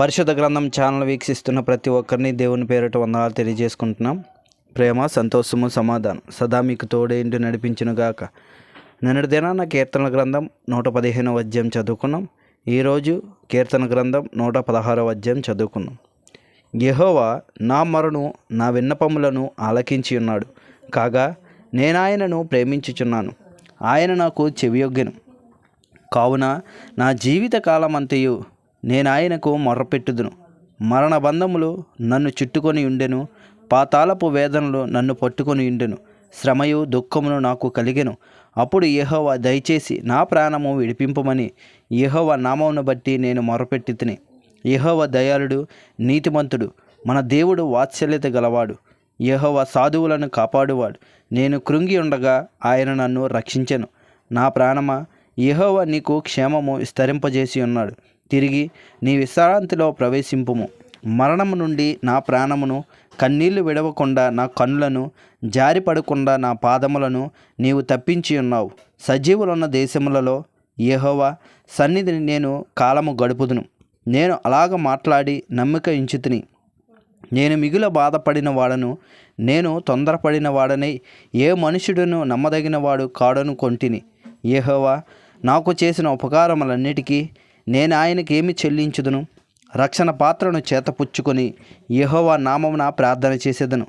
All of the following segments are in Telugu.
పరిశుద్ధ గ్రంథం ఛానల్ వీక్షిస్తున్న ప్రతి ఒక్కరిని దేవుని పేరిట వందనాలు తెలియజేసుకుంటున్నాం. ప్రేమ సంతోషము సమాధానం సదా మీకు తోడేంటి నడిపించును గాక. నిన్నటి దినాన కీర్తన గ్రంథం నూట పదిహేనవ అధ్యాయం చదువుకున్నాం. ఈరోజు కీర్తన గ్రంథం నూట పదహారవ అధ్యాయం చదువుకున్నాం. యహోవా నా మరణు నా విన్నపములను ఆలకించి ఉన్నాడు. కాగా నేనాయనను ప్రేమించుచున్నాను. ఆయన నాకు చెవియొగ్గెను. కావున నా జీవిత కాలమంతయు నేను ఆయనకు మొర్రపెట్టుదును. మరణ బంధములు నన్ను చుట్టుకొని ఉండెను. పాతాళపు వేదనలు నన్ను పట్టుకొని ఉండెను. శ్రమయు దుఃఖమును నాకు కలిగెను. అప్పుడు యెహోవా దయచేసి నా ప్రాణము విడిపింపమని యహోవ నామమును బట్టి నేను మొరపెట్టి తిని. యహోవ దయాళుడు నీతిమంతుడు మన దేవుడు వాత్సల్యత గలవాడు. యహోవ సాధువులను కాపాడువాడు. నేను కృంగి ఉండగా ఆయన నన్ను రక్షించెను. నా ప్రాణమా? యహోవ నీకు క్షేమము విస్తరింపజేసి ఉన్నాడు. తిరిగి నీ విశ్రాంతిలో ప్రవేశింపుము. మరణము నుండి నా ప్రాణమును కన్నీళ్ళు విడవకుండా నా కన్నులను జారిపడకుండా నా పాదములను నీవు తప్పించి ఉన్నావు. సజీవులున్న దేశములలో యెహోవా సన్నిధిని నేను కాలము గడుపుదును. నేను అలాగ మాట్లాడి నమ్మిక ఇంచుతిని. నేను మిగుల బాధపడిన వాడను నేను తొందరపడిన వాడనై ఏ మనుషుడును నమ్మదగిన వాడు కాడను కొంటిని. యెహోవా నాకు చేసిన ఉపకారములన్నిటికీ నేను ఆయనకి ఏమి చెల్లించుదును? రక్షణ పాత్రను చేతపుచ్చుకొని యహోవా నామమున ప్రార్థన చేసేదను.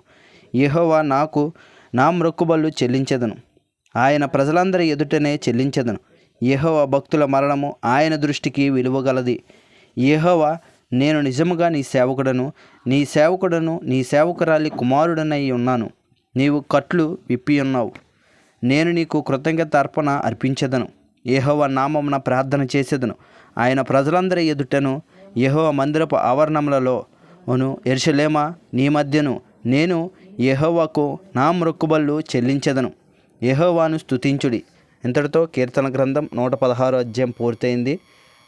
యహోవా నాకు నా మ్రొక్కుబళ్ళు చెల్లించెదను. ఆయన ప్రజలందరి ఎదుటనే చెల్లించెదను. యహోవా భక్తుల మరణము ఆయన దృష్టికి విలువగలది. యహోవా నేను నిజముగా నీ సేవకుడను నీ సేవకుడను నీ సేవకురాలి కుమారుడనై ఉన్నాను. నీవు కట్లు విప్పి ఉన్నావు. నేను నీకు కృతజ్ఞత అర్పణ అర్పించెదను. యహోవ నామమున ప్రార్థన చేసేదను. ఆయన ప్రజలందరి ఎదుటను యహోవ మందిరపు ఆవరణములలో అను ఎరుషలేమా నీ మధ్యను నేను యహోవాకు నా మొక్కుబళ్ళు చెల్లించెదను. యహోవాను స్తుతించుడి. ఇంతటితో కీర్తన గ్రంథం నూట పదహారో అధ్యాయం పూర్తయింది.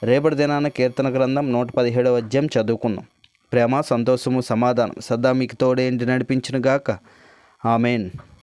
రేపటి దినాన కీర్తన గ్రంథం నూట పదిహేడవ అధ్యాయం చదువుకున్నాం. ప్రేమ సంతోషము సమాధానం. సదా మీకు తోడేంటి నడిపించిన గాక ఆమెన్.